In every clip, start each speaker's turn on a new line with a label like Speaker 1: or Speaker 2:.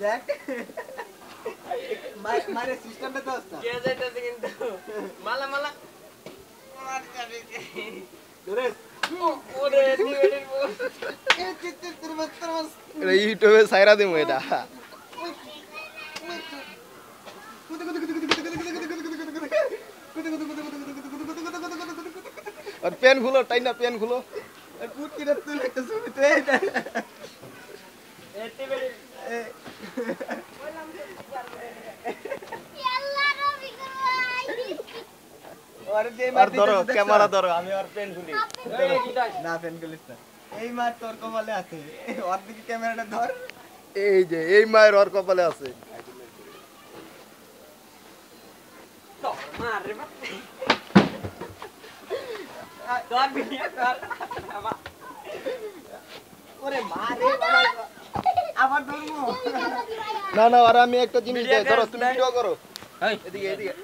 Speaker 1: দেখ মা- মারে সিস্টেমটা তো আসতা
Speaker 2: গ্যাস আইতাছে কিন্তু মালা মালা মার যাবে
Speaker 1: ধরে
Speaker 2: ওরে নিবেদির বউ
Speaker 1: এ চিত চিত তোর মাস তোর মাস
Speaker 3: এটা ইউটিউবে সাইরা দিমু এটা আর পেন খুলো পেন খুলো
Speaker 1: তুই একটা
Speaker 3: আর ধরো ক্যামেরা ধরো আমি আর পেন খুলি।
Speaker 1: না পেন না। এই মার তোর কপালে আছে। ওর দিকে ক্যামেরাটা ধর।
Speaker 3: এই যে এই মায়ের ওর কপালে আছে।
Speaker 2: মার রে বাপ। দর ভিডিও কর
Speaker 1: ওরে মা রে আবার ধরবো
Speaker 3: না না আর আমি একটা জিনিস দেই ধরো তুমি ভিডিও করো।
Speaker 2: এই।
Speaker 3: এদিকে এদিকে।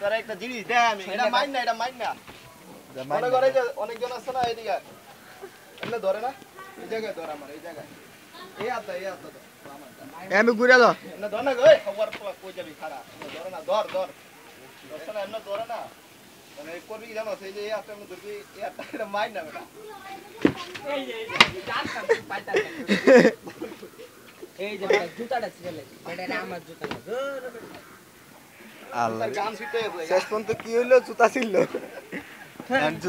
Speaker 3: তোর একটা জিনিস দেয় আমি এটা মাইন না এটা মাইন না। মনে করে যে অনেকজন আছে না এদিকে এমনি ধরে না? এই জায়গায় ধর আমার এই জায়গায়। এই হাতটা এই ধর।
Speaker 1: ঘুরে দাও।
Speaker 3: এমনি ধর না গো খবর পোলা কই যাবি খারা এমনি ধরে না ধর ধর। ধরছে না এমনি ধরে না। মানে এই করবি কি জানো? সেই যে এই হাতটা ধরবি এই হাতটা এটা মাইন না বেটা।
Speaker 2: এই যে জানতাম পাইতাম এই যে বেটা জুতাটা বেটা আমার জুতা না। ধর
Speaker 3: গান শিখতে
Speaker 1: শেষ পর্যন্ত কি হইল? জুতা ছিল